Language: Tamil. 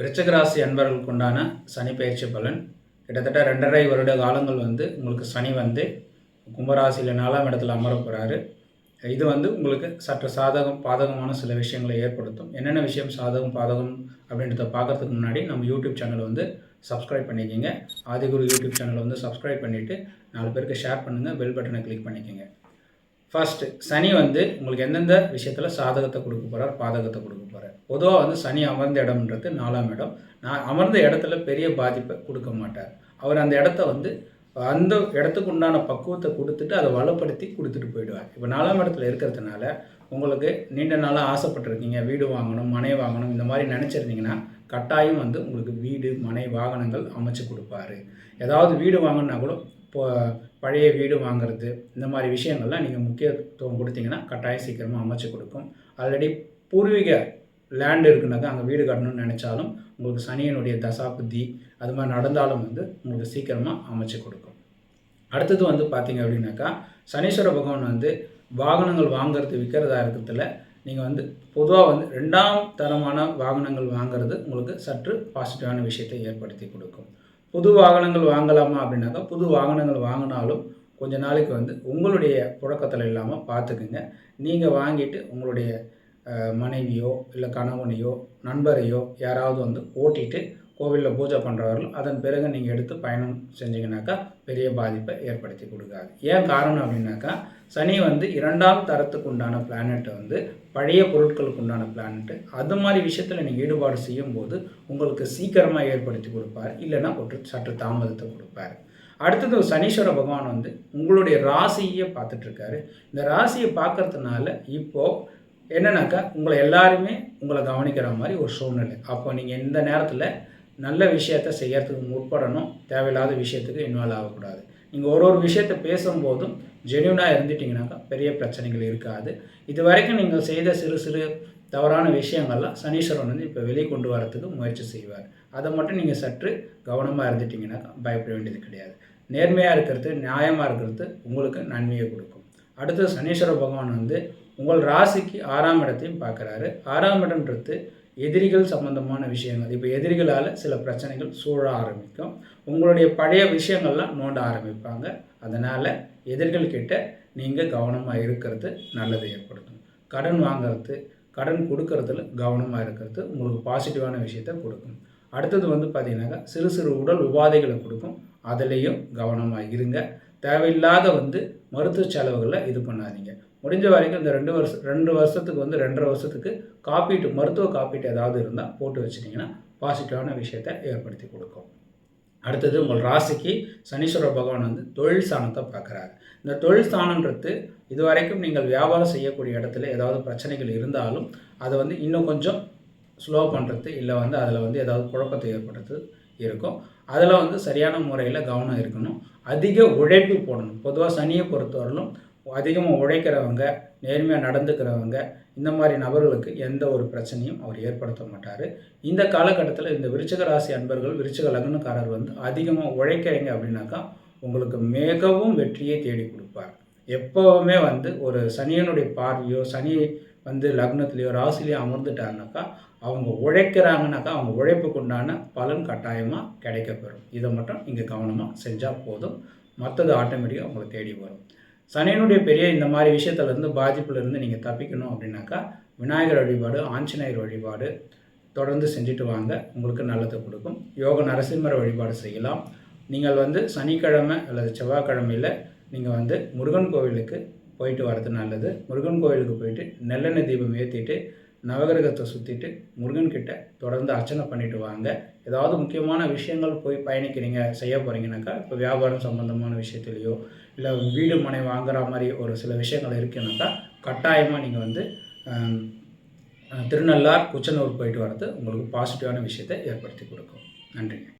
விருச்சகராசி அன்பர்களுக்கு உண்டான சனி பயிற்சி பலன். கிட்டத்தட்ட ரெண்டரை வருட காலங்கள் வந்து உங்களுக்கு சனி வந்து கும்பராசியில் நாலாம் இடத்துல அமர போகிறாரு இது வந்து உங்களுக்கு சற்று சாதகம் பாதகமான சில விஷயங்களை ஏற்படுத்தும். என்னென்ன விஷயம் சாதகம் பாதகம் அப்படின்றத பார்க்கறதுக்கு முன்னாடி நம்ம யூடியூப் சேனலை வந்து சப்ஸ்கிரைப் பண்ணிக்கோங்க. ஆதிகுரு யூடியூப் சேனலை வந்து சப்ஸ்கிரைப் பண்ணிவிட்டு நாலு பேருக்கு ஷேர் பண்ணுங்கள் பெல் பட்டனை கிளிக் பண்ணிக்கோங்க. ஃபர்ஸ்ட் சனி வந்து உங்களுக்கு எந்தெந்த விஷயத்தில் சாதகத்தை கொடுக்க போகிறார் பாதகத்தை கொடுக்க போகிறார் பொதுவாக வந்து சனி அமர்ந்த இடம்ன்றது நாலாம் இடம். நான் அமர்ந்த இடத்துல பெரிய பாதிப்பை கொடுக்க மாட்டார். அவர் அந்த இடத்த வந்து அந்த இடத்துக்கு உண்டான பக்குவத்தை கொடுத்துட்டு அதை வளப்படுத்தி கொடுத்துட்டு போயிடுவார். இப்போ நாலாம் இடத்துல இருக்கிறதுனால உங்களுக்கு நீண்ட நாளாக ஆசைப்பட்டிருக்கீங்க. வீடு வாங்கணும் மனை வாங்கணும் இந்த மாதிரி நினச்சிருந்தீங்கன்னா கட்டாயம் வந்து உங்களுக்கு வீடு மனை வாகனங்கள் அமைச்சு கொடுப்பாரு. ஏதாவது வீடு வாங்கினா கூட இப்போ பழைய வீடு வாங்குறது இந்த மாதிரி விஷயங்கள்லாம் நீங்கள் முக்கியத்துவம் கொடுத்தீங்கன்னா கட்டாயம் சீக்கிரமாக அமைச்சு கொடுக்கும். ஆல்ரெடி பூர்வீக லேண்டு இருக்குனாக்கா அங்கே வீடு கட்டணும்னு நினச்சாலும் உங்களுக்கு சனியனுடைய தசா புத்தி அது மாதிரி நடந்தாலும் வந்து உங்களுக்கு சீக்கிரமாக அமைச்சு கொடுக்கும். அடுத்தது வந்து பார்த்தீங்க அப்படின்னாக்கா சனீஸ்வர பகவான் வந்து வாகனங்கள் வாங்குறது விற்கிறதா இருக்கிறதுல நீங்கள் வந்து பொதுவாக வந்து ரெண்டாம் தரமான வாகனங்கள் வாங்குறது உங்களுக்கு சற்று பாசிட்டிவான விஷயத்தை ஏற்படுத்தி கொடுக்கும். புது வாகனங்கள் வாங்கலாமா அப்படின்னாக்கா புது வாகனங்கள் வாங்கினாலும் கொஞ்ச நாளைக்கு வந்து உங்களுடைய புழக்கத்தில் இல்லாமல் பார்த்துக்குங்க நீங்கள் வாங்கிட்டு உங்களுடைய மனைவியோ இல்லை கணவனையோ நண்பரையோ யாராவது வந்து ஓட்டிட்டு கோவிலில் பூஜை பண்ணுறவர்கள் அதன் பிறகு நீங்கள் எடுத்து பயணம் செஞ்சீங்கன்னாக்கா பெரிய பாதிப்பை ஏற்படுத்தி கொடுக்காது. ஏன் காரணம் அப்படின்னாக்கா சனி வந்து இரண்டாம் தரத்துக்கு உண்டான பிளானெட்டை வந்து பழைய பொருட்களுக்கு உண்டான பிளானெட்டு அது மாதிரி விஷயத்தில் நீங்கள் ஈடுபாடு செய்யும்போது உங்களுக்கு சீக்கிரமாக ஏற்படுத்தி கொடுப்பார். இல்லைன்னா ஒரு சற்று தாமதத்தை கொடுப்பார். அடுத்தது சனீஸ்வர பகவான் வந்து உங்களுடைய ராசியை பார்த்துட்ருக்காரு. இந்த ராசியை பார்க்கறதுனால இப்போது என்னென்னாக்கா உங்களை எல்லாருமே உங்களை கவனிக்கிற மாதிரி ஒரு சூழ்நிலை. அப்போ நீங்கள் இந்த நேரத்தில் நல்ல விஷயத்த செய்யறதுக்கு முற்படணும். தேவையில்லாத விஷயத்துக்கு இன்வால்வ் ஆகக்கூடாது. நீங்கள் ஒரு ஒரு விஷயத்த பேசும்போதும் ஜென்யூனாக இருந்துட்டிங்கனாக்கா பெரிய பிரச்சனைகள் இருக்காது. இது வரைக்கும் நீங்கள் செய்த சிறு சிறு தவறான விஷயங்கள்லாம் சனீஸ்வரன் வந்து இப்போ வெளியே கொண்டு வரத்துக்கு முயற்சி செய்வார். அதை மட்டும் நீங்கள் சற்று கவனமாக இருந்துட்டிங்கனாக்கா பயப்பட வேண்டியது கிடையாது. நேர்மையாக இருக்கிறது நியாயமாக இருக்கிறது உங்களுக்கு நன்மையை கொடுக்கும். அடுத்து சனீஸ்வர பகவான் வந்து உங்கள் ராசிக்கு ஆறாம் இடத்தையும் பார்க்குறாரு. ஆறாம் இடம்ன்றது எதிரிகள் சம்பந்தமான விஷயங்கள். இப்போ எதிரிகளால் சில பிரச்சனைகள் சூழ ஆரம்பிக்கும். உங்களுடைய பழைய விஷயங்கள்லாம் நோண்ட ஆரம்பிப்பாங்க. அதனால் எதிரிகள் கிட்ட நீங்கள் கவனமாக இருக்கிறது நல்லது ஏற்படுத்தும். கடன் வாங்குறது கடன் கொடுக்கறதுல கவனமாக இருக்கிறது உங்களுக்கு பாசிட்டிவான விஷயத்தை கொடுக்கும். அடுத்தது வந்து பார்த்தீங்கன்னாக்கா சிறு சிறு உடல் உபாதைகளை கொடுக்கும். அதுலேயும் கவனமாக இருங்க. தேவையில்லாத வந்து மருத்துவ செலவுகளை இது பண்ணாதீங்க. முடிஞ்ச வரைக்கும் இந்த ரெண்டு வருஷம் ரெண்டு வருஷத்துக்கு வந்து ரெண்டரை வருஷத்துக்கு காப்பீட்டு மருத்துவ காப்பீட்டு ஏதாவது இருந்தால் போட்டு வச்சிட்டிங்கன்னா பாசிட்டிவான விஷயத்தை ஏற்படுத்தி கொடுக்கும். அடுத்தது உங்கள் ராசிக்கு சனீஸ்வர பகவான் வந்து தொழில் ஸ்தானத்தை பார்க்குறாரு. இந்த தொழில் ஸ்தானன்றது இது வரைக்கும் நீங்கள் வியாபாரம் செய்யக்கூடிய இடத்துல ஏதாவது பிரச்சனைகள் இருந்தாலும் அதை வந்து இன்னும் கொஞ்சம் ஸ்லோ பண்ணுறது இல்லை வந்து அதில் வந்து ஏதாவது குழப்பத்தை ஏற்படுறது இருக்கும். அதில் வந்து சரியான முறையில் கவனம் இருக்கணும். அதிக உழைப்பு போடணும். பொதுவாக சனியை பொறுத்தவரையிலும் அதிகமாக உழைக்கிறவங்க நேர்மையாக நடந்துக்கிறவங்க இந்த மாதிரி நபர்களுக்கு எந்த ஒரு பிரச்சனையும் அவர் ஏற்படுத்த மாட்டார். இந்த காலகட்டத்தில் இந்த விருச்சக ராசி அன்பர்கள் விருச்சக லக்னக்காரர் வந்து அதிகமாக உழைக்கிறீங்க அப்படின்னாக்கா உங்களுக்கு மிகவும் வெற்றியை தேடி கொடுப்பார். எப்போவுமே வந்து ஒரு சனியனுடைய பார்வையோ சனி வந்து லக்னத்துலேயோ ராசிலேயோ அமர்ந்துட்டாங்கனாக்கா அவங்க உழைக்கிறாங்கனாக்கா அவங்க உழைப்புக்கு உண்டான பலன் கட்டாயமாக கிடைக்கப்பெறும். இதை மட்டும் இங்கே கவனமாக செஞ்சால் போதும். மற்றது ஆட்டோமேட்டிக்காக உங்களை தேடி வரும். சனியனுடைய பெரிய இந்த மாதிரி விஷயத்துலேருந்து பாதிப்புலேருந்து நீங்கள் தப்பிக்கணும் அப்படின்னாக்கா விநாயகர் வழிபாடு ஆஞ்சநேயர் வழிபாடு தொடர்ந்து செஞ்சுட்டு வாங்க. உங்களுக்கு நல்லதை கொடுக்கும். யோக நரசிம்மர வழிபாடு செய்யலாம். நீங்கள் வந்து சனிக்கிழமை அல்லது செவ்வாய்க்கிழமையில் நீங்கள் வந்து முருகன் கோவிலுக்கு போயிட்டு வர்றது நல்லது. முருகன் கோவிலுக்கு போயிட்டு நெல்லெண்ணெய் தீபம் ஏற்றிட்டு நவகிரகத்தை சுற்றிட்டு முருகன்கிட்ட தொடர்ந்து அர்ச்சனை பண்ணிட்டு வாங்க. ஏதாவது முக்கியமான விஷயங்கள் போய் பயணிக்கிறீங்க செய்ய போகிறீங்கனாக்கா இப்போ வியாபாரம் சம்மந்தமான விஷயத்துலையோ இல்லை வீடு மனை வாங்குற மாதிரி ஒரு சில விஷயங்கள் இருக்குனாக்கா கட்டாயமாக நீங்கள் வந்து திருநள்ளார் குச்சனூர் போயிட்டு வர்றது உங்களுக்கு பாசிட்டிவான விஷயத்தை ஏற்படுத்தி கொடுக்கும். நன்றிங்க.